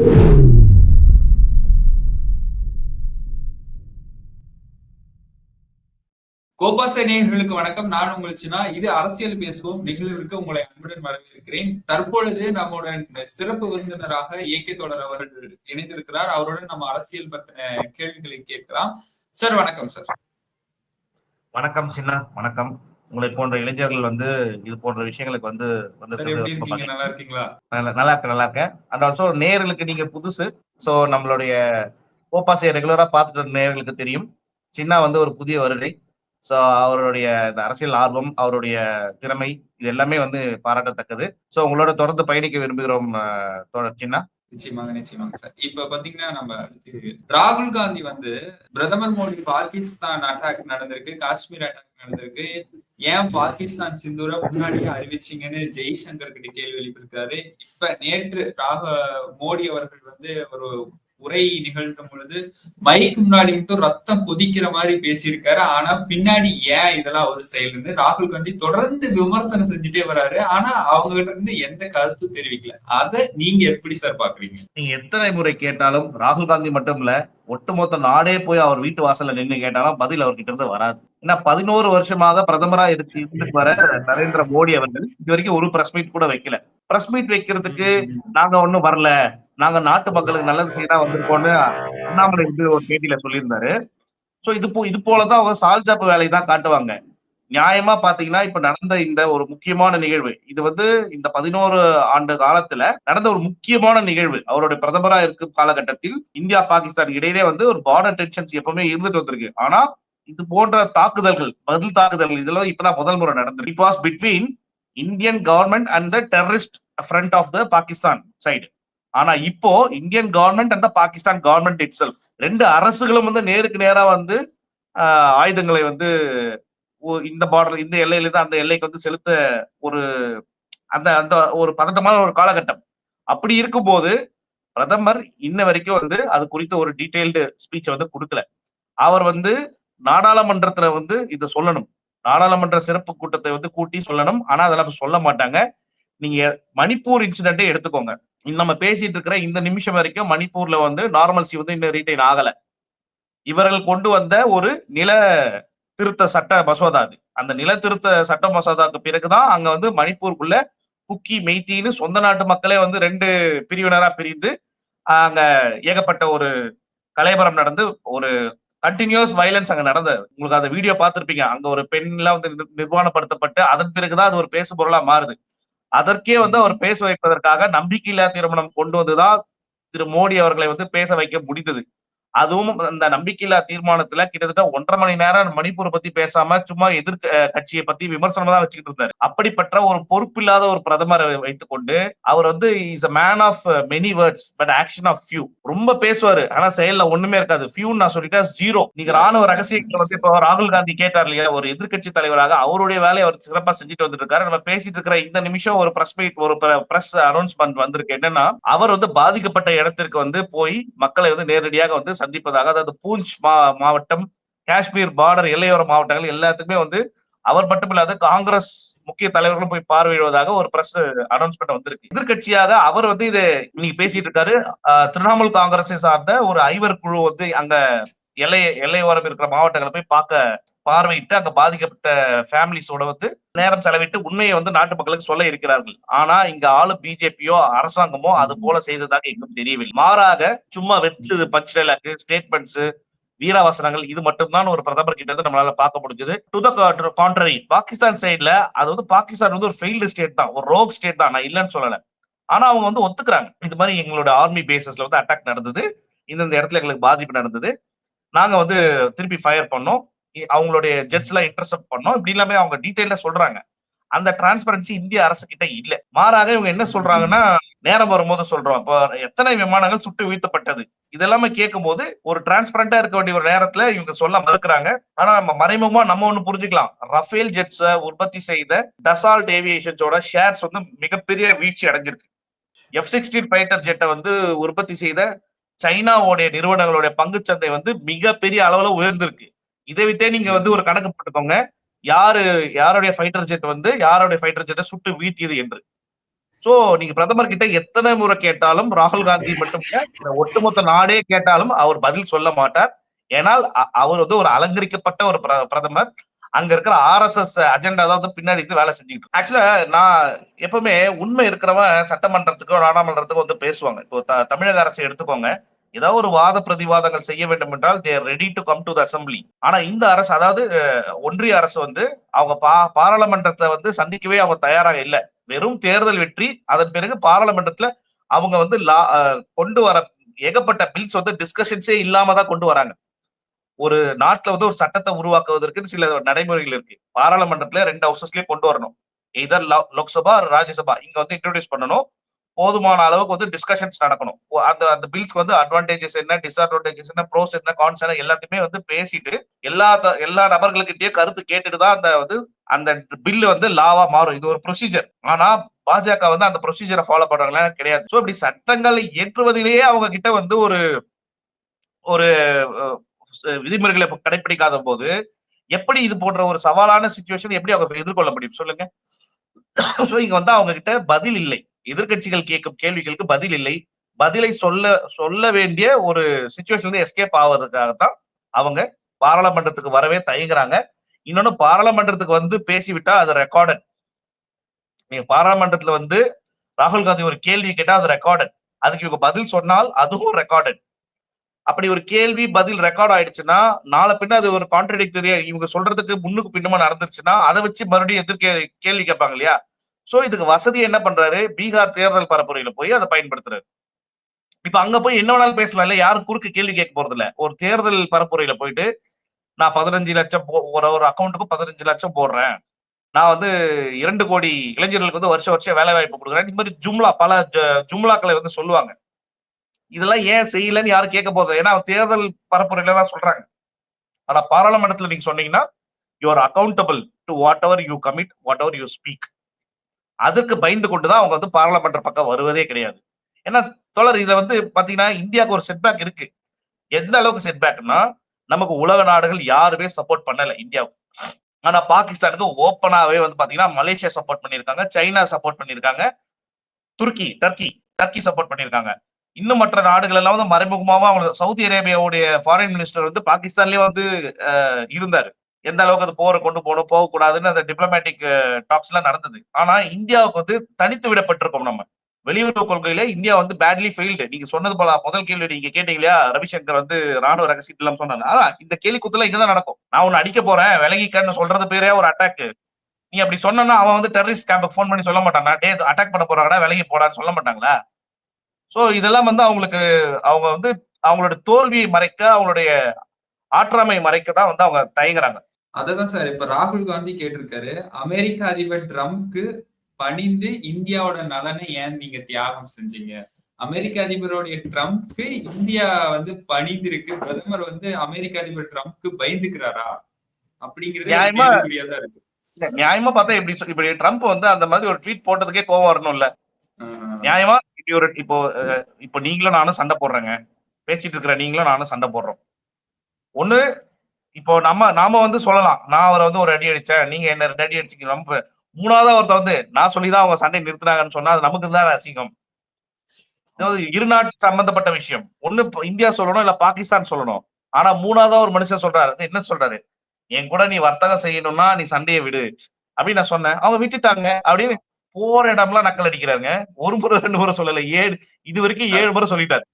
கோபாசை நேயர்களுக்கு வணக்கம். நான் உங்களுச்சுனா இது அரசியல் பேசுவோம். நிகழ்விற்கு உங்களை அன்புடன் வரவேற்கிறேன். தற்பொழுது நம்முடன் சிறப்பு விருந்தினராக இயக்கிய தொடர் அவர்கள் இணைந்திருக்கிறார். அவருடன் நம்ம அரசியல் பற்றின கேள்விகளை கேட்கலாம். சார் வணக்கம் சார். வணக்கம் சின்ன வணக்கம். உங்களை போன்ற இளைஞர்கள் வந்து இது போன்ற விஷயங்களுக்கு வந்து நல்லா இருக்கீங்களா? நல்லா இருக்கேன் நல்லா இருக்கேன். அண்ட் ஆல்சோ நேயர்களுக்கு நீங்க புதுசு. ஸோ நம்மளுடைய கோப்பாசையை ரெகுலரா பார்த்துட்டு வர நேயர்களுக்கு தெரியும். சின்ன வந்து ஒரு புதிய வருடை ஸோ அவருடைய இந்த அரசியல் ஆர்வம் அவருடைய திறமை இது எல்லாமே வந்து பாராட்டத்தக்கது. ஸோ உங்களோட தொடர்ந்து பயணிக்க விரும்புகிறோம் தோழர் சின்ன. நிச்சயமாக நிச்சயமாக சார். இப்ப பாத்தீங்கன்னா நம்ம ராகுல் காந்தி வந்து பிரதமர் மோடி பாகிஸ்தான் அட்டாக் நடந்திருக்கு. காஷ்மீர் அட்டாக் நடந்திருக்கு. ஏன் பாகிஸ்தான் சிந்தூரை முன்னாடியே அறிவிச்சீங்கன்னு ஜெய்சங்கர் கிட்ட கேள்வி எழுப்பியிருக்காரு. இப்ப நேற்று ராக மோடி அவர்கள் வந்து ஒரு உரை நிகழ்த்தும் பொழுது மைக் முன்னாடி மட்டும் ரத்தம் கொதிக்கிற மாதிரி பேசியிருக்காரு. ஆனா பின்னாடி ஏன் இதெல்லாம் ஒரு செயல்னு ராகுல் காந்தி தொடர்ந்து விமர்சனம் செஞ்சுட்டே வராரு. ஆனா அவங்க கிட்ட இருந்து எந்த கருத்தும் தெரிவிக்கல. அத நீங்க எப்படி சார் பாக்குறீங்க நீங்க எத்தனை முறை கேட்டாலும் ராகுல் காந்தி மட்டும் இல்ல ஒட்டுமொத்த நாடே போய் அவர் வீட்டு வாசல்ல நின்று கேட்டாலும் பதில் அவர்கிட்ட இருந்து வராது. ஏன்னா பதினோரு வருஷமாக பிரதமரா இருந்து வர நரேந்திர மோடி அவர்கள் இது வரைக்கும் ஒரு பிரஸ் மீட் கூட வைக்கல. பிரஸ் மீட் வைக்கிறதுக்கு நாங்க ஒண்ணும் வரல. நாங்க நாட்டு மக்களுக்கு நல்லது செய்ய தான் வந்திருக்கோம்னு அண்ணாமலை வந்து ஒரு பேட்டியில சொல்லியிருந்தாரு. ஸோ இது போ இது போலதான் அவங்க சால்ஜாப்பு வேலையை தான் காட்டுவாங்க. நியாயமா பாத்தீங்கன்னா இப்ப நடந்த இந்த ஒரு முக்கியமான நிகழ்வு இது வந்து இந்த பதினோரு ஆண்டு காலத்துல நடந்த ஒரு முக்கியமான நிகழ்வு. அவருடைய பிரதமரா இருக்கும் காலகட்டத்தில் இந்தியா பாகிஸ்தான் இடையிலே வந்து ஒரு பார்டர் டென்ஷன்ஸ் எப்பவுமே இருந்துட்டு வந்திருக்கு. ஆனா இது போன்ற தாக்குதல்கள் பதில் தாக்குதல்கள் இதெல்லாம் இப்பதான் முதல் முறை நடந்தது it was between Indian government and the terrorist front of the Pakistan side ஆனா இப்போ Indian government and Pakistan government itself ரெண்டு அரசுகளும் வந்து நேருக்கு நேரா வந்து ஆயுதங்களை வந்து இந்த பார்டர் இந்த எல்லையில இருந்து அந்த எல்லைக்கு வந்து செலுத்த ஒரு அந்த அந்த ஒரு பதட்டமான ஒரு காலகட்டம். அப்படி இருக்கும்போது பிரதமர் இன்ன வரைக்கும் வந்து அது குறித்த ஒரு டீட்டெயில்டு ஸ்பீச்சை வந்து கொடுக்கல. அவர் வந்து நாடாளுமன்றத்துல வந்து இதை சொல்லணும். நாடாளுமன்ற சிறப்பு கூட்டத்தை வந்து கூட்டி சொல்லணும். ஆனா அதெல்லாம் சொல்ல மாட்டாங்க. நீங்க மணிப்பூர் இன்சிடென்ட்டே எடுத்துக்கோங்க. நம்ம பேசிட்டு இருக்கிற இந்த நிமிஷம் வரைக்கும் மணிப்பூர்ல வந்து நார்மல்சி வந்து இன்னும் ரீட்டைன் ஆகல. இவர்கள் கொண்டு வந்த ஒரு நில திருத்த சட்ட மசோதா அது. அந்த நில திருத்த சட்ட மசோதாக்கு பிறகுதான் அங்க வந்து மணிப்பூருக்குள்ள குக்கி மெய்த்தின்னு சொந்த நாட்டு மக்களே வந்து ரெண்டு பிரிவினரா பிரிந்து அங்க ஏகப்பட்ட ஒரு கலைபரம் நடந்து ஒரு கண்டினியூஸ் வைலன்ஸ் அங்க நடந்தது. உங்களுக்கு அந்த வீடியோ பார்த்துருப்பீங்க. அங்க ஒரு பெண்லாம் வந்து நிர்- நிர்வாணப்படுத்தப்பட்டு அதன் பிறகுதான் அது ஒரு பேசு பொருளா மாறுது. அதற்கே வந்து அவர் பேச வைப்பதற்காக நம்பிக்கையில்லா திருமணம் கொண்டு வந்துதான் திரு மோடி அவர்களை வந்து பேச வைக்க முடிந்தது. அதுவும் அந்த நம்பிக்கையில்லா தீர்மானத்துல கிட்டத்தட்ட ஒன்றரை மணி நேரம் மணிப்பூரை பத்தி பேசாம சும்மா எதிர்க்க கட்சியை பத்தி விமர்சனமா தான் வச்சுக்கிட்டு இருந்தாரு. அப்படிப்பட்ட ஒரு பொறுப்பில்லாத ஒரு பிரதமரை வைத்துக்கொண்டு அவர் வந்து is a man of many words but action of few ரொம்ப பேசுவாரு. ஆனா செயல்ல ஒண்ணுமே இருக்காது. ஃபியூன்னு நான் சொல்லிட்டேன் ஜீரோ நீங்க ராணுவ ரகசியங்களை வந்து இப்போ ராகுல் காந்தி கேட்டார் இல்லையா? ஒரு எதிர்க்கட்சி தலைவராக அவருடைய வேலையை அவர் சிறப்பா செஞ்சுட்டு வந்துட்டு இருக்காரு நம்ம பேசிட்டு இருக்கிற இந்த நிமிஷம் ஒரு பிரஸ் மீட் ஒரு பிரஸ் அனௌன்ஸ்மெண்ட் வந்திருக்கு. என்னன்னா அவர் வந்து பாதிக்கப்பட்ட இடத்திற்கு வந்து போய் மக்களை வந்து நேரடியாக வந்து சந்திப்பதாக அதாவது பூஞ்ச் மா மாவட்டம் காஷ்மீர் பார்டர் எல்லையோர மாவட்டங்கள் எல்லாத்துக்குமே வந்து அவர் மட்டும் இல்லாத காங்கிரஸ் முக்கிய தலைவர்களும் போய் பார்வையிடுவதாக ஒரு பிரஸ் அனௌன்ஸ்மெண்ட் வந்திருக்கு. எதிர்க்கட்சியாக அவர் வந்து இது இன்னைக்கு பேசிட்டு இருக்காரு. திரிணாமுல் காங்கிரஸை சார்ந்த ஒரு ஐவர் குழு வந்து அங்க எல்லை எல்லையோரம் இருக்கிற மாவட்டங்களை போய் பார்க்க பார்வையிட்டு அங்க பாதிக்கப்பட்ட ஃபேமிலிஸோட வந்து நேரம் செலவிட்டு உண்மையை வந்து நாட்டு மக்களுக்கு சொல்ல இருக்கிறார்கள். ஆனா இங்க ஆளு பிஜேபியோ அரசாங்கமோ அது போல செய்ததாக எங்கும் தெரியவில்லை. மாறாக சும்மா வெற்று பஞ்ச் டைலாக் ஸ்டேட்மெண்ட்ஸ் வீராவசனங்கள் இது மட்டும்தான் ஒரு பிரதமர் கிட்ட இருந்து நம்மளால பார்க்க முடிஞ்சது. டு த கான்ட்ரரி பாகிஸ்தான் சைடுல அது வந்து பாகிஸ்தான் வந்து ஒரு ஃபெயில்டு ஸ்டேட் தான். ஒரு ரோக் ஸ்டேட் தான். நான் இல்லைன்னு சொல்லல. ஆனா அவங்க வந்து ஒத்துக்கிறாங்க. இது மாதிரி எங்களோட ஆர்மி பேசஸ்ல வந்து அட்டாக் நடந்தது. இந்தந்த இடத்துல எங்களுக்கு பாதிப்பு நடந்தது. நாங்க வந்து திருப்பி ஃபயர் பண்ணோம். அவங்களுடைய ஜெட்ஸ் எல்லாம் இன்டர்செப்ட் பண்ணோம். இப்படி எல்லாமே அவங்க டீடைல்ல சொல்றாங்க. அந்த டிரான்ஸ்பரன்சி இந்திய அரசு கிட்ட இல்ல. மாறாக இவங்க என்ன சொல்றாங்கன்னா நேரம் வரும்போது சொல்றோம். இப்போ எத்தனை விமானங்கள் சுட்டு வீழ்த்தப்பட்டது? இதெல்லாமே கேட்கும் போது ஒரு டிரான்ஸ்பரண்டா இருக்க வேண்டிய ஒரு நேரத்துல இவங்க சொல்ல மறுக்கிறாங்க. ஆனா நம்ம மறைமுகமா நம்ம ஒண்ணு புரிஞ்சுக்கலாம். ரஃபேல் ஜெட்ஸ் உற்பத்தி செய்த டசால்ட் ஏவியேஷன்ஸோட ஷேர்ஸ் வந்து மிகப்பெரிய வீழ்ச்சி அடைஞ்சிருக்கு. எஃப் சிக்ஸ்டீன் ஃபைட்டர் ஜெட்டை வந்து உற்பத்தி செய்த சைனாவுடைய நிறுவனங்களுடைய பங்குச்சந்தை வந்து மிகப்பெரிய அளவுல உயர்ந்திருக்கு. இதை வித்தே நீங்க வந்து ஒரு கணக்கு போட்டுக்கோங்க. யாரு யாருடைய ஃபைட்டர் ஜெட் வந்து யாருடைய ஃபைட்டர் ஜெட்டை சுட்டு வீழ்த்தியது என்று. சோ நீங்க பிரதமர் கிட்ட எத்தனை முறை கேட்டாலும் ராகுல் காந்தி மட்டும் ஒட்டுமொத்த நாடே கேட்டாலும் அவர் பதில் சொல்ல மாட்டார். ஏனால் அ- அவர் வந்து ஒரு அலங்கரிக்கப்பட்ட ஒரு பிர- பிரதமர். அங்க இருக்கிற ஆர்எஸ்எஸ் அஜெண்டா தான் வந்து பின்னாடி இருந்து வேலை செஞ்சுக்கிட்டு ஆக்சுவலா நான் எப்பவுமே உண்மை இருக்கிறவன் சட்டமன்றத்துக்கோ நாடாளுமன்றத்துக்கோ வந்து பேசுவாங்க. இப்போ த- தமிழக அரசை எடுத்துக்கோங்க. ஏதாவது ஒரு வாத பிரதிவாதங்கள் செய்ய வேண்டும் என்றால் they're ready to come to the assembly ஆனா இந்த அரசு அதாவது ஒன்றிய அரசு வந்து அவங்க பா பாராளுமன்றத்தை வந்து சந்திக்கவே அவங்க தயாராக இல்லை. வெறும் தேர்தல் வெற்றி அதன் பிறகு பாராளுமன்றத்துல அவங்க வந்து லா கொண்டு வர ஏகப்பட்ட பில்ஸ் வந்து டிஸ்கஷன்ஸே இல்லாம தான் கொண்டு வராங்க. ஒரு நாட்டுல வந்து ஒரு சட்டத்தை உருவாக்குவதற்கு சில நடைமுறைகள் இருக்கு. பாராளுமன்றத்துல ரெண்டு ஹவுசஸ்லயும் கொண்டு வரணும். இதர் லோக்சபா ராஜ்யசபா இங்க வந்து இன்ட்ரோடியூஸ் பண்ணணும். போதுமான அளவுக்கு வந்து டிஸ்கஷன்ஸ் நடக்கணும். அந்த அந்த பில்ஸ்க்கு வந்து அட்வான்டேஜஸ் என்ன டிஸ்அட்வான்டேஜஸ் என்ன ப்ரோஸ் என்ன கான்ஸ் என்ன எல்லாத்தையுமே வந்து பேசிட்டு எல்லா எல்லா நபர்களுக்கிட்டயே கருத்து கேட்டுட்டு தான் அந்த வந்து அந்த பில்லு வந்து லாவா மாறும். இது ஒரு ப்ரொசீஜர் ஆனா பாஜக வந்து அந்த ப்ரொசீஜரை ஃபாலோ பண்றாங்களா கிடையாது. ஸோ இப்படி சட்டங்களை ஏற்றுவதிலேயே அவங்க கிட்ட வந்து ஒரு ஒரு விதிமுறைகளை கடைபிடிக்காத போது எப்படி இது போன்ற ஒரு சவாலான சுச்சுவேஷன் எப்படி அவங்க எதிர்கொள்ள முடியும்? சொல்லுங்க. ஸோ இங்க வந்து அவங்க கிட்ட பதில் இல்லை. எதிர்க்கட்சிகள் கேட்கும் கேள்விகளுக்கு பதில் இல்லை. பதிலை சொல்ல சொல்ல வேண்டிய ஒரு சுச்சுவேஷன்ல எஸ்கேப் ஆவதற்காகத்தான் அவங்க பாராளுமன்றத்துக்கு வரவே தயங்குறாங்க. இன்னொன்னு பாராளுமன்றத்துக்கு வந்து பேசிவிட்டா அது ரெக்கார்டட் நீங்க பாராளுமன்றத்துல வந்து ராகுல் காந்தி ஒரு கேள்வி கேட்டா அது ரெக்கார்டட் அதுக்கு இவங்க பதில் சொன்னால் அதுவும் ரெக்கார்டட் அப்படி ஒரு கேள்வி பதில் ரெக்கார்ட் ஆயிடுச்சுன்னா நாளை பின்ன அது ஒரு கான்ட்ரடிக்டரியா இவங்க சொல்றதுக்கு முன்னுக்கு பின்னமா நடந்துருச்சுன்னா அதை வச்சு மறுபடியும் எதிர்கே கேள்வி கேட்பாங்க இல்லையா? சோ இதுக்கு வசதி என்ன பண்றாரு? பீகார் தேர்தல் பரப்புரையில போய் அதை பயன்படுத்துறாரு. இப்ப அங்க போய் என்ன வேணாலும் பேசலாம். இல்ல யாரும் குறுக்கு கேள்வி கேட்க போறது இல்ல. ஒரு தேர்தல் பரப்புரையில போயிட்டு நான் பதினஞ்சு லட்சம் போ- ஒரு ஒரு அக்கௌண்ட்டுக்கு பதினஞ்சு லட்சம் போடுறேன். நான் வந்து இரண்டு கோடி இளைஞர்களுக்கு வந்து வருஷம் வருஷம் வேலை வாய்ப்பு கொடுக்குறேன். இந்த மாதிரி ஜும்லா பல ஜ- ஜும்லாக்களை வந்து சொல்லுவாங்க. இதெல்லாம் ஏன் செய்யலன்னு யாரும் கேட்க போதும் ஏன்னா தேர்தல் பரப்புரையில தான் சொல்றாங்க. ஆனா பாராளுமன்றத்துல நீங்க சொன்னீங்கன்னா you are accountable to whatever you commit whatever you speak அதற்கு பயந்து கொண்டுதான் அவங்க வந்து பாராளுமன்ற பக்கம் வருவதே கிடையாது. ஏன்னா தொடர் இதுல வந்து பாத்தீங்கன்னா இந்தியாவுக்கு ஒரு செட்பேக் இருக்கு. எந்த அளவுக்கு செட்பேக்னா நமக்கு உலக நாடுகள் யாருமே சப்போர்ட் பண்ணல இந்தியாவுக்கு. ஆனா பாகிஸ்தானுக்கு ஓப்பனாவே வந்து பாத்தீங்கன்னா மலேசியா சப்போர்ட் பண்ணியிருக்காங்க சைனா சப்போர்ட் பண்ணியிருக்காங்க துருக்கி டர்க்கி டர்க்கி சப்போர்ட் பண்ணியிருக்காங்க. இன்னும் மற்ற நாடுகள் எல்லாம் வந்து மறைமுகமாக அவங்க சவுதி அரேபியாவுடைய ஃபாரின் மினிஸ்டர் வந்து பாகிஸ்தான்லயே வந்து இருந்தாரு. எந்த அளவுக்கு அது போரை கொண்டு போகணும் போகக்கூடாதுன்னு அந்த டிப்ளமேட்டிக் டாக்ஸ் எல்லாம் நடந்தது. ஆனா இந்தியாவுக்கு வந்து தனித்து விடப்பட்டிருக்கோம் நம்ம. வெளியுறவு கொள்கையில இந்தியா வந்து பேட்லி ஃபெயில்டு நீங்க சொன்னது போல முதல் கேள்வி நீங்க கேட்டீங்களா ரவிசங்கர் வந்து ராணுவ ரகசியத்தில் எல்லாம் சொன்னாங்க. அதான் இந்த கேள்வி குத்துல இங்கதான் நடக்கும். நான் உன்னை அடிக்க போறேன் விலகிக்கன்னு சொல்றது பேரே ஒரு அட்டாக் நீ அப்படி சொன்னா அவன் வந்து டெரரிஸ்ட் கேம்புக்கு ஃபோன் பண்ணி சொல்ல மாட்டானா. டே அட்டாக் பண்ண போறாங்கடா விலகி போடான்னு சொல்ல மாட்டாங்களா? சோ இதெல்லாம் வந்து அவங்களுக்கு அவங்க வந்து அவங்களோட தோல்வியை மறைக்க அவங்களுடைய ஆற்றாமை மறைக்க தான் வந்து அவங்க தயங்குறாங்க. அததான் சார் இப்ப ராகுல் காந்தி கேட்டிருக்காரு அமெரிக்க அதிபர் ட்ரம்ப்க்கு பணிந்து இந்தியாவோட நலனை ஏன் நீங்க தியாகம் செஞ்சீங்க? அமெரிக்க அதிபருடைய ட்ரம்ப்க்கு இந்தியா வந்து பணிந்து இருக்கு பிரதமர் வந்து அமெரிக்க அதிபர் ட்ரம்ப்க்கு பயந்துக்கிறாரா? அப்படிங்கிறது ஒரு நியாயமா- கேள்விக்குறியா தான் இருக்கு. இல்ல, நியாயமா பார்த்தா இப்படி இப்படி ட்ரம்ப் வந்து அந்த மாதிரி ஒரு ட்வீட் போட்டதுக்கே கோவம் வரணும்ல. ஆஹ் நியாயமா? இப்படி ஒரு இப்போ இப்போ நீங்களும் நானும் சண்டை போடுறேங்க. பேசிட்டு இருக்கிற நீங்களும் நானும் சண்டை போடுறோம். ஒண்ணு இப்போ நம்ம நாம வந்து சொல்லலாம். நான் அவரை வந்து ஒரு அடி அடிச்சேன். நீங்க என்ன ரெண்டு அடி அடிச்சீங்க நம்ம மூணாவதா ஒருத்தர் வந்து நான் சொல்லிதான் அவங்க சண்டை நிறுத்தினாங்கன்னு சொன்னா அது நமக்கு தான் அசிங்கம் இரு நாட்டு சம்பந்தப்பட்ட விஷயம். ஒண்ணு இந்தியா சொல்லணும் இல்ல பாகிஸ்தான் சொல்லணும். ஆனா மூணாவதா ஒரு மனுஷன் சொல்றாரு. என்ன சொல்றாரு? என் கூட நீ வர்த்தகம் செய்யணும்னா நீ சண்டையை விடு. அப்படின்னு நான் சொன்னேன். அவங்க விட்டுட்டாங்க. அப்படின்னு போற இடம்லாம் நக்கல் அடிக்கிறாங்க. ஒரு முறை ரெண்டு முறை சொல்லல. ஏழு இது வரைக்கும் ஏழு முறை சொல்லிட்டாரு.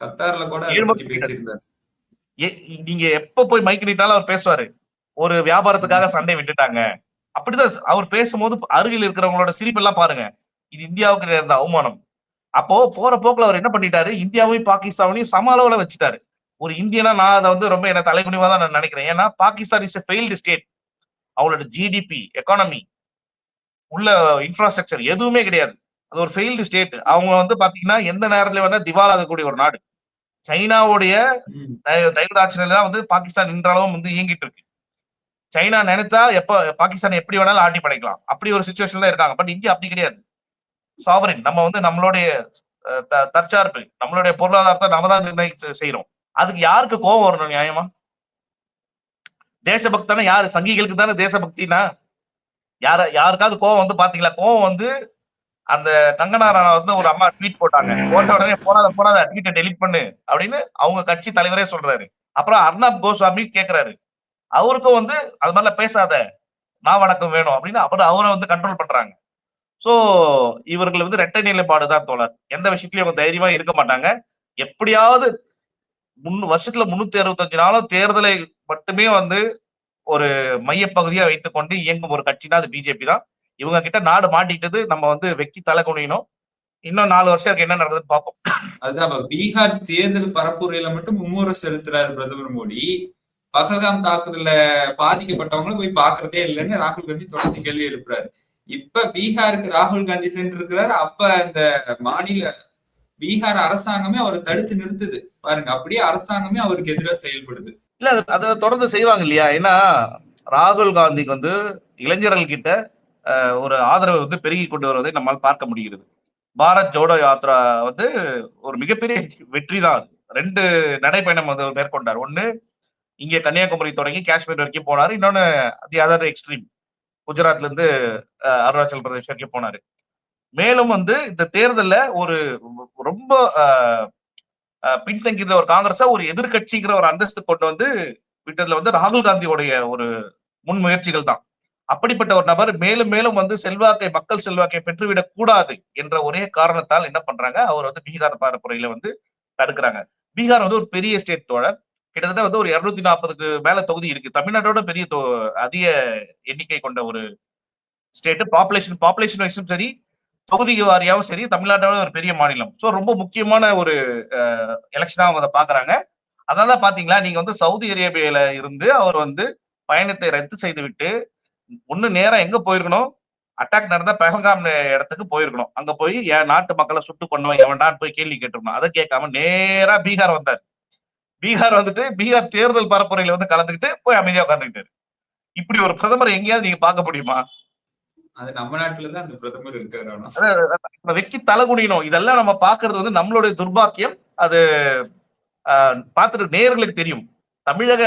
கத்தார்ல கூட நீங்க எப்ப போய் மைக் நீட்டாலும் அவர் பேசுவாரு. ஒரு வியாபாரத்துக்காக சண்டை விட்டுட்டாங்க. அப்படிதான் அவர் பேசும்போது அருகில் இருக்கிறவங்களோட சிரிப்பெல்லாம் பாருங்க. இது இந்தியாவுக்கு நேர்ந்த அவமானம். அப்போ போற போக்குல அவர் என்ன பண்ணிட்டாரு? இந்தியாவையும் பாகிஸ்தானையும் சம அளவுல வச்சுட்டாரு. ஒரு இந்தியனா நான் அதை வந்து ரொம்ப என்ன தலைகுனிவா தான் நான் நினைக்கிறேன். ஏன்னா பாகிஸ்தான் இஸ் ஃபெயில்டு ஸ்டேட் அவங்களோட ஜிடிபி எக்கானமி உள்ள இன்ஃப்ராஸ்ட்ரக்சர் எதுவுமே கிடையாது. அது ஒரு ஃபெயில்டு ஸ்டேட் அவங்க வந்து பாத்தீங்கன்னா எந்த நேரத்துல வேணா திவாலாகக்கூடிய ஒரு நாடு. சைனாவுடைய ம். தய- தயவுதாட்சியில தான் வந்து பாகிஸ்தான் இன்றளவும் வந்து இயங்கிட்டு இருக்கு. சைனா நினைத்தா எப்ப பாகிஸ்தான் எப்படி வேணாலும் ஆட்டி படைக்கலாம். அப்படி ஒரு சுச்சுவேஷன்ல இருக்காங்க. பட் இந்தியா அப்படி கிடையாது. சாவரின் நம்ம வந்து நம்மளுடைய தற்சார்பு நம்மளுடைய பொருளாதாரத்தை நம்ம தான் நிர்ணயிச்சு செய்யறோம் அதுக்கு யாருக்கு கோபம் வரணும் நியாயமா? தேசபக்தான யாரு? சங்கிகளுக்கு தானே தேசபக்தினா? யார யாருக்காவது கோவம் வந்து பாத்தீங்களா? கோவம் வந்து அந்த கங்கனா வந்து ஒரு அம்மா ட்வீட் போட்டாங்க. போட்ட உடனே போடாத போடாத ட்வீட்டை டெலிட் பண்ணு அப்படின்னு அவங்க கட்சி தலைவரே சொல்றாரு. அப்புறம் அர்ணாப் கோஸ்வாமி கேட்கிறாரு அவருக்கும் வந்து அது மாதிரிலாம் பேசாத நான் வணக்கம் வேணும் அப்படின்னு அப்புறம் அவரை வந்து கண்ட்ரோல் பண்றாங்க. ஸோ இவர்கள் வந்து ரெட்டை நிலைப்பாடு தான் தோழர். எந்த விஷயத்துலயும் அவங்க தைரியமா இருக்க மாட்டாங்க. எப்படியாவது முன் வருஷத்துல முன்னூத்தி அறுபத்தஞ்சு நாளும் தேர்தலை மட்டுமே வந்து ஒரு மையப்பகுதியா வைத்துக்கொண்டு இயங்கும் ஒரு கட்சினா அது பிஜேபி தான். இவங்க கிட்ட நாடு மாட்டிக்கிட்டது நம்ம வந்து வெக்கி தலை குனியணும். இன்னும் நாலு வருஷம் என்ன நடக்குதுன்னு பார்ப்போம் அதுதான் பீகார் தேர்தல் பரப்புரையில மட்டும் மும்முறை செலுத்துறாரு பிரதமர் மோடி. பகல்காம் தாக்குதல்ல பாதிக்கப்பட்டவங்களும் போய் பாக்குறதே இல்லைன்னு ராகுல் காந்தி தொடர்ந்து கேள்வி எழுப்புறாரு. இப்ப பீகாருக்கு ராகுல் காந்தி சென்று இருக்கிறாரு. அப்ப அந்த மாநில பீகார் அரசாங்கமே அவரை தடுத்து நிறுத்துது. பாருங்க அப்படியே அரசாங்கமே அவருக்கு எதிராக செயல்படுது. இல்ல அது- தொடர்ந்து செய்வாங்க இல்லையா? ஏன்னா ராகுல் காந்திக்கு வந்து இளைஞர்கள் கிட்ட ஒரு ஆதரவு வந்து பெருகி கொண்டு வருவதை நம்மால் பார்க்க முடிகிறது. பாரத் ஜோடோ யாத்ரா வந்து ஒரு மிகப்பெரிய வெற்றி தான் ரெண்டு நடைப்பயணம் வந்து மேற்கொண்டார். ஒன்று இங்கே கன்னியாகுமரி தொடங்கி காஷ்மீர் வரைக்கும் போனார். இன்னொன்று தி அதர் எக்ஸ்ட்ரீம் குஜராத்ல இருந்து அருணாச்சல் பிரதேஷ் வரைக்கும் போனாரு. மேலும் வந்து இந்த தேர்தலில் ஒரு ரொம்ப பின்தங்கியிருந்த ஒரு காங்கிரஸா ஒரு எதிர்கட்சிங்கிற ஒரு அந்தஸ்து கொண்டு வந்து விட்டதுல வந்து ராகுல் காந்தியோடைய ஒரு முன்முயற்சிகள் தான். அப்படிப்பட்ட ஒரு நபர் மேலும் மேலும் வந்து செல்வாக்கை மக்கள் செல்வாக்கை பெற்றுவிடக் கூடாது என்ற ஒரே காரணத்தால் என்ன பண்றாங்க? அவர் வந்து பீகார் பரப்புரையில வந்து தடுக்கிறாங்க. பீகார் வந்து ஒரு பெரிய ஸ்டேட் தோழர். கிட்டத்தட்ட வந்து ஒரு இருநூத்தி நாற்பதுக்கு மேல தொகுதி இருக்கு. தமிழ்நாட்டோட பெரிய தொ- அதிக எண்ணிக்கை கொண்ட ஒரு ஸ்டேட் பாப்புலேஷன் பாப்புலேஷன் வைஸும் சரி தொகுதி வாரியாவும் சரி தமிழ்நாட்டோட ஒரு பெரிய மாநிலம். ஸோ ரொம்ப முக்கியமான ஒரு எலெக்ஷனாக அவங்க அதை பாக்குறாங்க. அதனால பாத்தீங்களா? நீங்க வந்து சவுதி அரேபியால இருந்து அவர் வந்து பயணத்தை ரத்து செய்து விட்டு ஒண்ணு நேரா எங்க போயிருக்கணும்? அட்டாக் நடந்த பெஹல்காம் இடத்துக்கு போயிருக்கணும். அங்க போய் என் நாட்டு மக்களை சுட்டு கொண்டவன் எவன்டான்னு போய் கேள்வி கேட்டிருக்கணும். அதை கேட்காம நேரா பீகார் வந்தார். பீகார் வந்துட்டு பீகார் தேர்தல் பரப்புரையில வந்து கலந்துக்கிட்டு போய் அமைதியா உட்காந்துக்கிட்டாரு இப்படி ஒரு பிரதமர் எங்கேயாவது நீங்க பார்க்க முடியுமா? அது நம்ம நாட்டுலதான் அந்த பிரதமர் இருக்காரு வெக்கி தலை குனியணும். இதெல்லாம் நம்ம பாக்குறது வந்து நம்மளுடைய துர்பாக்கியம். அது பார்த்துட்டு நேயர்களுக்கு தெரியும். தமிழக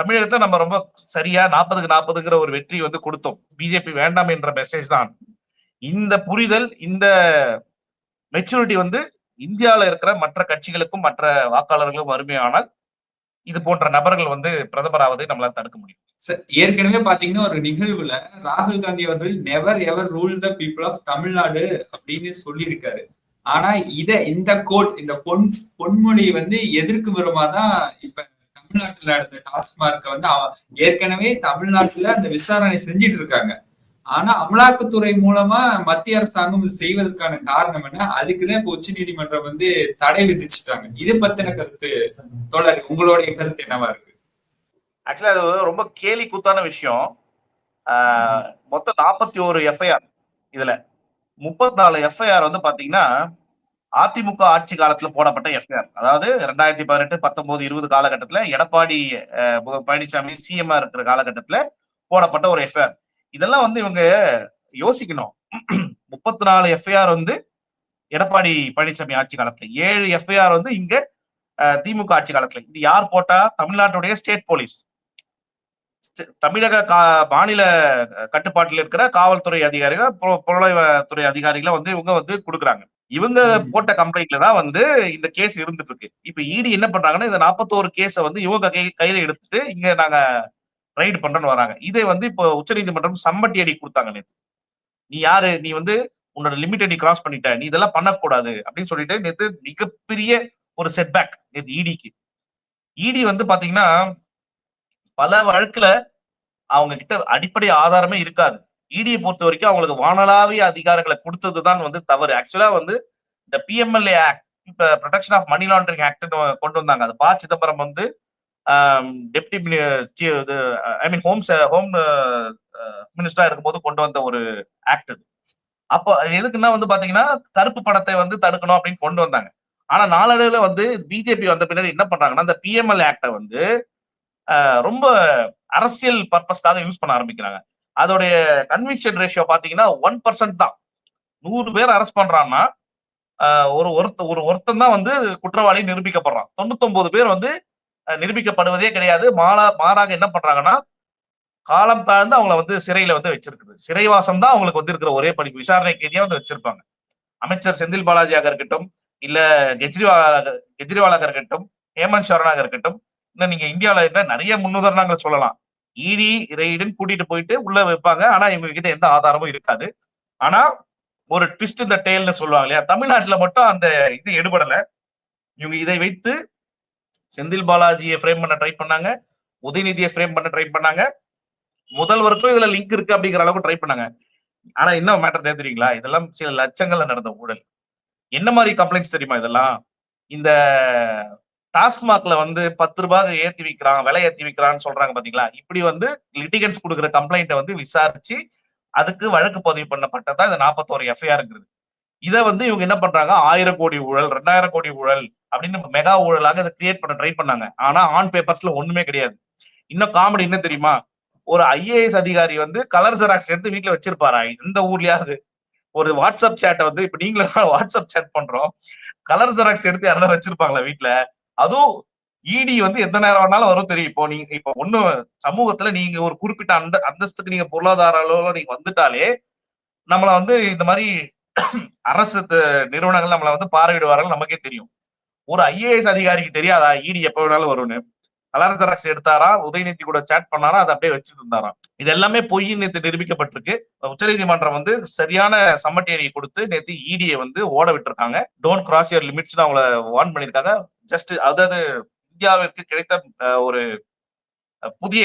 தமிழகத்தை நம்ம ரொம்ப சரியா நாற்பதுக்கு நாற்பதுங்கிற ஒரு வெற்றி வந்து கொடுத்தோம். பிஜேபி வேண்டாம் என்ற மெசேஜ் தான். இந்த புரிதல் இந்த மெச்சூரிட்டி வந்து இந்தியாவில் இருக்கிற மற்ற கட்சிகளுக்கும் மற்ற வாக்காளர்களுக்கும் வறுமையானால் இது போன்ற நபர்கள் வந்து பிரதமராவதை நம்மளால தடுக்க முடியும். ஏற்கனவே பாத்தீங்கன்னா ஒரு நிகழ்வுல ராகுல் காந்தி அவர்கள் never ever rule the people of Tamil Nadu அப்படின்னு சொல்லியிருக்காரு. ஆனா இத இந்த கோட் இந்த பொன் பொன்மொழி வந்து எதிர்க்கும் விதமா தான் இப்ப தமிழ்நாட்டுல நடந்த டாஸ்மார்க்க வந்து ஏற்கனவே தமிழ்நாட்டுல அந்த விசாரணை செஞ்சிட்டு இருக்காங்க. ஆனா அமலாக்கத்துறை மூலமா மத்திய அரசாங்கம் செய்வதற்கான காரணம் என்ன? அதுக்குதான் இப்ப உச்ச நீதிமன்றம் வந்து தடை விதிச்சுட்டாங்க. இது பத்தின கருத்து தோழர் உங்களுடைய கருத்து என்னவா இருக்கு? ஆக்சுவலா அது ரொம்ப கேலி கூத்தான விஷயம். ஆஹ் மொத்தம் நாற்பத்தி ஒரு எஃப்ஐஆர் இதுல. முப்பத்தி நாலு எஃப்ஐஆர் வந்து பாத்தீங்கன்னா அதிமுக ஆட்சி காலத்துல போடப்பட்ட எஃப்ஐஆர். அதாவது ரெண்டாயிரத்தி பதினெட்டு பத்தொன்பது இருபது காலகட்டத்துல எடப்பாடி பழனிசாமி சிஎம்ஆ இருக்கிற காலகட்டத்துல போடப்பட்ட ஒரு எஃப்ஐஆர். இதெல்லாம் வந்து இவங்க யோசிக்கணும். முப்பத்தி நாலு எஃப்ஐஆர் வந்து எடப்பாடி பழனிசாமி ஆட்சி காலத்துல ஏழு எஃப்ஐஆர் வந்து இங்க திமுக ஆட்சி காலத்துல. இது யார் போட்டா? தமிழ்நாட்டுடைய ஸ்டேட் போலீஸ். தமிழக கா- மாநில கட்டுப்பாட்டில் இருக்கிற காவல்துறை அதிகாரிகள் புல- புலனாய்வுத்துறை அதிகாரிகளை வந்து இவங்க வந்து கொடுக்குறாங்க. இவங்க. போட்ட கம்ப்ளைண்ட்ல தான் வந்து இந்த கேஸ் இருந்துட்டு இருக்கு இப்ப இடி என்ன பண்றாங்கன்னா இந்த நாற்பத்தோரு கேஸ வந்து இவங்க கை கையில எடுத்துட்டு இங்க நாங்க ரைடு பண்றோம்னு வராங்க. இதை வந்து இப்போ உச்சநீதிமன்றம் சம்மட்டி அடி கொடுத்தாங்க நேத்து. நீ யாரு? நீ வந்து உன்னோட லிமிட்டை நீ கிராஸ் பண்ணிட்ட. நீ இதெல்லாம் பண்ணக்கூடாது அப்படின்னு சொல்லிட்டு நேத்து மிகப்பெரிய ஒரு செட்பேக் நேத்து இடிக்கு இடி வந்து பாத்தீங்கன்னா பல வழக்குல அவங்க கிட்ட அடிப்படை ஆதாரமே இருக்காது. இடியை பொறுத்த வரைக்கும் அவங்களுக்கு வானலாவிய அதிகாரங்களை கொடுத்ததுதான் வந்து தவறு. ஆக்சுவலா வந்து இந்த பிஎம்எல்ஏ ஆக்ட் இப்ப protection of money laundering act கொண்டு வந்தாங்க. அது பா சிதம்பரம் வந்து deputy I mean home home மினிஸ்டரா இருக்கும்போது கொண்டு வந்த ஒரு ஆக்ட் அது. அப்போ எதுக்குன்னா வந்து பாத்தீங்கன்னா கருப்பு பணத்தை வந்து தடுக்கணும் அப்படின்னு கொண்டு வந்தாங்க. ஆனா நாளடைவுல வந்து பிஜேபி வந்த பின்னாடி என்ன பண்றாங்கன்னா அந்த பிஎம்எல் ஆக்டை வந்து ரொம்ப அரசியல் பர்பஸ்க்காக யூஸ் பண்ண ஆரம்பிக்கிறாங்க. அதோடைய கன்விக்ஷன் ரேஷியோ பாத்தீங்கன்னா ஒன் பர்சன்ட் தான். நூறு பேர் அரெஸ்ட் பண்றான்னா ஒரு ஒருத்த ஒரு ஒருத்தன் தான் வந்து குற்றவாளி நிரூபிக்கப்படுறான். தொண்ணூத்தொன்பது பேர் வந்து நிரூபிக்கப்படுவதே கிடையாது. மாறா மாறாக என்ன பண்றாங்கன்னா காலம் தாழ்ந்து அவங்கள வந்து சிறையில வந்து வச்சிருக்குது. சிறைவாசம் தான் அவங்களுக்கு வந்து இருக்கிற ஒரே படிப்பு. விசாரணை கைதியா வந்து வச்சிருப்பாங்க. அமைச்சர் செந்தில் பாலாஜியாக இருக்கட்டும் இல்ல கெஜ்ரிவால் கெஜ்ரிவாலாக இருக்கட்டும் ஹேமந்த் சரணாக இருக்கட்டும் இன்னும் நீங்க இந்தியாவில இருக்க நிறைய முன்னுதாரணங்கள் சொல்லலாம். இடி ரெய்டுன்னு கூட்டிட்டு போயிட்டு உள்ள வைப்பாங்க. ஆனா இவங்க கிட்ட எந்த ஆதாரமும் இருக்காது. ஆனா ஒரு ட்விஸ்ட் இந்த டெய்ல்னு சொல்லுவாங்க இல்லையா? தமிழ்நாட்டுல மட்டும் அந்த இது எடுபடல. இவங்க இதை வைத்து செந்தில் பாலாஜியை ஃப்ரேம் பண்ண ட்ரை பண்ணாங்க. உதயநிதியை ஃப்ரேம் பண்ண ட்ரை பண்ணாங்க. முதல்வருக்கும் இதுல லிங்க் இருக்கு அப்படிங்கிற அளவுக்கு ட்ரை பண்ணாங்க. ஆனா என்ன மேட்டர் தெரியுங்களா? இதெல்லாம் சில லட்சங்கள்ல நடந்த ஊழல். என்ன மாதிரி கம்ப்ளைண்ட்ஸ் தெரியுமா இதெல்லாம்? இந்த டாஸ்மாக்ல வந்து பத்து ரூபாய் ஏத்தி விற்கிறான் விலை ஏத்தி விற்கிறான்னு சொல்றாங்க பாத்தீங்களா? இப்படி வந்து லிட்டிகன்ஸ் கொடுக்குற கம்ப்ளைண்ட்டை வந்து விசாரிச்சு அதுக்கு வழக்கு பதிவு பண்ணப்பட்டதா இந்த நாற்பத்தோரு எஃப்ஐஆருங்கிறது இதை வந்து இவங்க என்ன பண்றாங்க? ஆயிரம் கோடி ஊழல் ரெண்டாயிரம் கோடி ஊழல் அப்படின்னு மெகா ஊழலாக இதை கிரியேட் பண்ண ட்ரை பண்ணாங்க. ஆனா ஆன் பேப்பர்ஸ்ல ஒண்ணுமே கிடையாது. இன்னும் காமெடி என்ன தெரியுமா? ஒரு ஐஏஎஸ் அதிகாரி வந்து கலர் ஜெராக்ஸ் எடுத்து வீட்டுல வச்சிருப்பாரா? எந்த ஊர்லயாவது. ஒரு வாட்ஸ்அப் சேட்டை வந்து இப்ப நீங்களும் வாட்ஸ்அப் சேட் பண்றோம். கலர் ஜெராக்ஸ் எடுத்து யாராவது வச்சிருப்பாங்களா வீட்டுல அதுவும் இடி வந்து எந்த நேரம் வேணாலும் வரும் தெரியும். இப்போ நீங்க இப்போ ஒண்ணு சமூகத்துல நீங்க ஒரு குறிப்பிட்ட அந்த அந்தஸ்துக்கு நீங்க பொருளாதார அளவுல நீங்க வந்துட்டாலே நம்மள வந்து இந்த மாதிரி அரசு நிறுவனங்கள் நம்மளை வந்து பார்வையிடுவார்கள் நமக்கே தெரியும். ஒரு ஐஏஎஸ் அதிகாரிக்கு தெரியாதா? இடி எப்ப வேணாலும் வரும்னு. கலர் ஜெராக்ஸ் எடுத்தாரா உதயநிதி கூட சேட் பண்ணாரா அதை அப்படியே வச்சுட்டு இருந்தாராம். இது எல்லாமே பொய்ன்னு நேற்று நிரூபிக்கப்பட்டிருக்கு. உச்சநீதிமன்றம் வந்து சரியான சம்மட்டேரியை கொடுத்து நேற்று இடியை வந்து ஓட விட்டுருக்காங்க. டோன்ட் கிராஸ் யர் லிமிட்ஸ் அவங்கள வார்ன் பண்ணியிருக்காங்க. ஜஸ்ட் அதாவது இந்தியாவிற்கு கிடைத்த ஒரு புதிய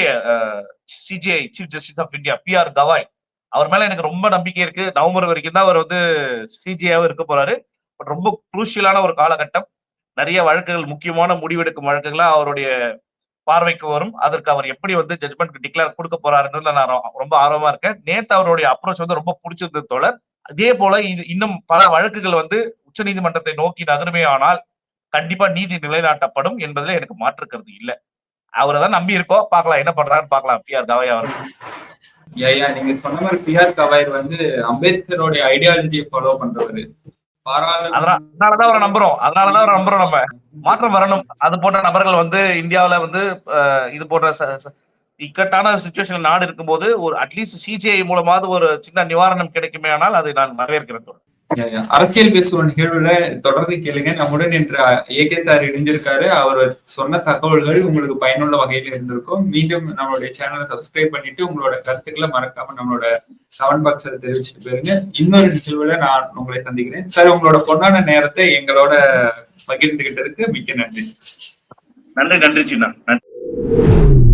CJI chief justice of India B R Gavai அவர் மேல எனக்கு ரொம்ப நம்பிக்கை இருக்கு. நவம்பர் வரைக்கும் தான் அவர் வந்து சிஜிஐவா இருக்க போறாரு. பட் ரொம்ப குரூஷியலான ஒரு காலகட்டம். நிறைய வழக்குகள் முக்கியமான முடிவெடுக்கும் வழக்குகளா அவருடைய பார்வைக்கு வரும். அதற்கு அவர் எப்படி வந்து ஜட்மெண்ட் டிக்ளேர் கொடுக்க போறாருன்றதுல நான் ரொம்ப ஆர்வமா இருக்கேன். நேத்து அவருடைய அப்ரோச் வந்து ரொம்ப பிடிச்சிருந்தது தோழர். அதே போல இது இன்னும் பல வழக்குகள் வந்து உச்ச நீதிமன்றத்தை நோக்கி நகருமே ஆனால் கண்டிப்பா நீதி நிலைநாட்டப்படும் என்பதுல எனக்கு மாற்றுக்கிறது இல்ல. அவரை தான் நம்பி இருக்கோம். பார்க்கலாம் என்ன பண்றாருன்னு பார்க்கலாம். பி ஆர் கவாய் அவர் ஐயா நீங்க சொன்ன மாதிரி பிஆர் கவாயர் வந்து அம்பேத்கருடைய ஐடியாலஜியை ஃபாலோ பண்றவரு. அதனாலதான் அவரை நம்புறோம். அதனாலதான் அவரை நம்புறோம் நம்ம. மாற்றம் வரணும். அது போன்ற நபர்கள் வந்து இந்தியாவுல வந்து இது போன்ற இக்கட்டான சுச்சுவேஷன் நாடு இருக்கும்போது ஒரு அட்லீஸ்ட் சிஜிஐ மூலமாவது ஒரு சின்ன நிவாரணம் கிடைக்குமே ஆனால் அதை நான் வரவேற்கிறேன் தோழர். அரசியல் பேசுவோம் நிகழ்வுல தொடர்ந்து கேளுங்க. நம்முடன் என்று ஏகே சார் இணைஞ்சிருக்காரு. அவர் சொன்ன தகவல்கள் உங்களுக்கு பயனுள்ள வகையில இருந்திருக்கும். மீண்டும் நம்மளுடைய சேனலை சப்ஸ்கிரைப் பண்ணிட்டு உங்களோட கருத்துக்களை மறக்காம நம்மளோட கமெண்ட் பாக்ஸ்ல தெரிவிச்சுட்டு போயிருங்க. இன்னொரு நிகழ்வுல நான் உங்களை சந்திக்கிறேன். சார் உங்களோட பொன்னான நேரத்தை எங்களோட பகிர்ந்துகிட்டதுக்கு மிக்க நன்றி நன்றி நன்றி சின்ன. நன்றி.